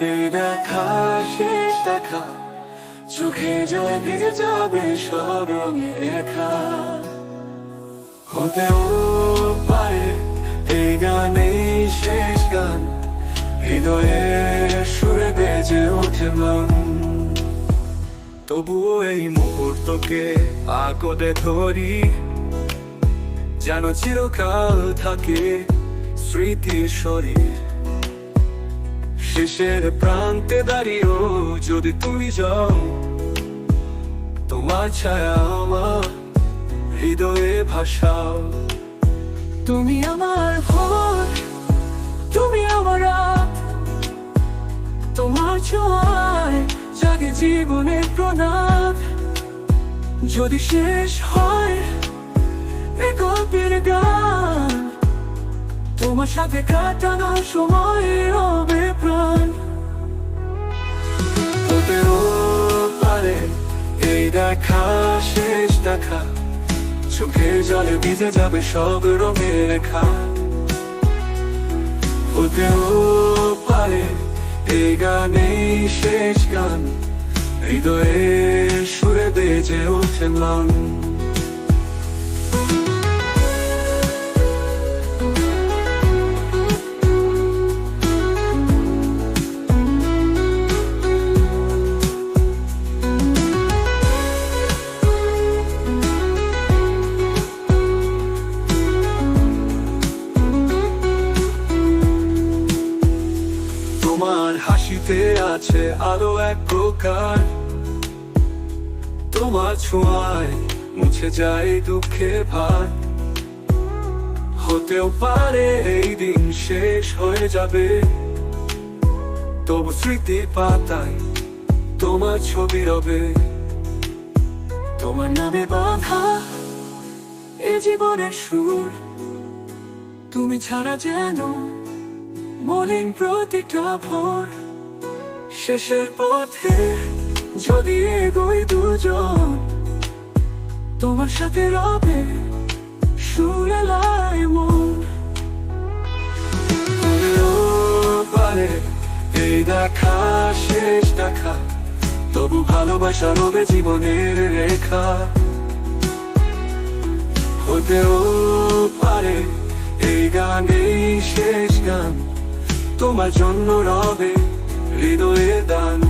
এই দেখা শেষ দেখা চোখে যাবে পারে এই গানেই শেষ গান। হৃদয়ে সুরে বেজে ওঠে মন। তবুও এই মুহূর্তকে আগলে ধরি। যেন চিরকাল থাকে স্মৃতির শরীর। শেষের প্রান্তে দাঁড়িয়েও যদি তুমি যাও, তোমার ছায়া আমার হৃদয়ে ভাষাও তুমি আমার ভোর তুমি আমার তোমার ছোঁয়ায় জাগে জীবনের প্রণাম। যদি শেষ হয়, এ গল্পের গান তোমার সাথে কাটানো সময় হবে প্রাণ। পারে এই দেখা, শেষ দেখা। চোখের জলে ভিজে যাবে সব রঙের রেখা। হতেও পারে এই গানেই শেষ গান। হৃদয়ে সুরে বেজে ওঠে মন তোমার হাসিতে আছে আরও এক প্রকার। তোমার ছোঁয়ায় মুছে যায় দুঃখে ভার। হতেও পারে এই দিন শেষ হয়ে যাবে। তবু স্মৃতি পাতায় তোমার ছবি রবে। তোমার নামে বাধা এ জীবনের সুর। তুমি ছাড়া যেন মলিন প্রতিটা ভোর শেষের পথে যদি এগোই দুজন, তোমার সাথে রবে সুরে লাই মন। পারে এই দেখা, শেষ দেখা, তবু ভালোবাসা রবে জীবনের রেখা। হতেও পারে এই গানেই তোমার জন্য রবে হৃদয়ে দান